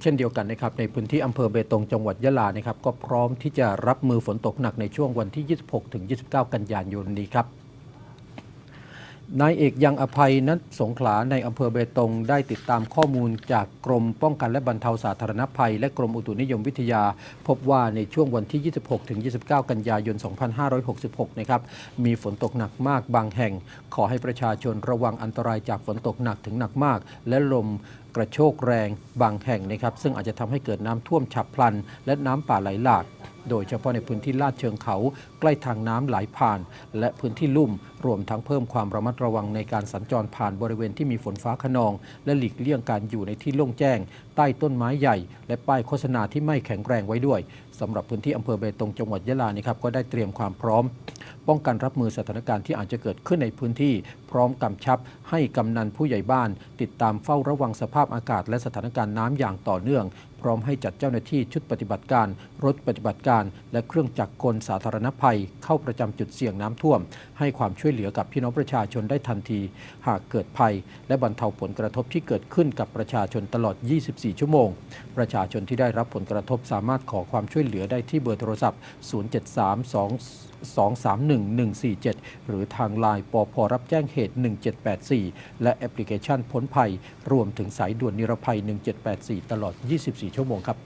เช่นเดียวกันนะครับในพื้นที่อำเภอเบตงจังหวัดยะลานะครับก็พร้อมที่จะรับมือฝนตกหนักในช่วงวันที่ 26ถึง29 กันยายนนี้ครับ นายเอกยังอภัยนัทสงขลาในอำเภอเบตงได้ติดตามข้อมูลจากกรมป้องกันและบรรเทาสาธารณภัย และกรมอุตุนิยมวิทยา พบว่าในช่วงวันที่ 26 ถึง 29 กันยายน 2566 นะครับ มีฝนตกหนักมากบางแห่ง ขอให้ประชาชนระวังอันตรายจากฝนตกหนักถึงหนักมาก และลมกระโชกแรงบางแห่งนะครับ ซึ่งอาจจะทำให้เกิดน้ำท่วมฉับพลัน และน้ำป่าไหลหลาก โดยเฉพาะในพื้นที่ลาดเชิงเขา ใกล้ทางน้ำไหลผ่าน และพื้นที่ลุ่ม รวมทั้งเพิ่มความระมัดระวังในการสัญจรผ่านบริเวณที่มีฝนฟ้าขนอง และหลีกเลี่ยงการอยู่ในที่โล่งแจ้ง ใต้ต้นไม้ใหญ่ และป้ายโฆษณาที่ไม่แข็งแรงไว้ด้วยสำหรับพื้นที่อำเภอเบตงจังหวัดยะลานี่ครับก็ได้เตรียมความพร้อม ป้องกันรับมือสถานการณ์ที่อาจจะเกิดขึ้นในพื้นที่พร้อมกำชับให้กำนันผู้ใหญ่บ้าน ติดตามเฝ้าระวังสภาพอากาศและสถานการณ์น้ำอย่างต่อเนื่อง พร้อมให้จัดเจ้าหน้าที่ชุดปฏิบัติการ รถปฏิบัติการ และเครื่องจักรกลสาธารณภัย เข้าประจำจุดเสี่ยงน้ำท่วม ให้ความช่วยเหลือกับพี่น้องประชาชนได้ทันที หากเกิดภัย และบรรเทาผลกระทบที่เกิดขึ้นกับประชาชนตลอด 24 ชั่วโมง ประชาชนที่ได้รับผลกระทบสามารถขอความช่วยเหลือได้ที่เบอร์โทรศัพท์ 0732231147 หรือทางไลน์ปพรับแจ้งเหต 1784 และแอปพลิเคชันพ้นภัย รวมถึงสายด่วนนิรภัย 1784 ตลอด 24 ชั่วโมงครับ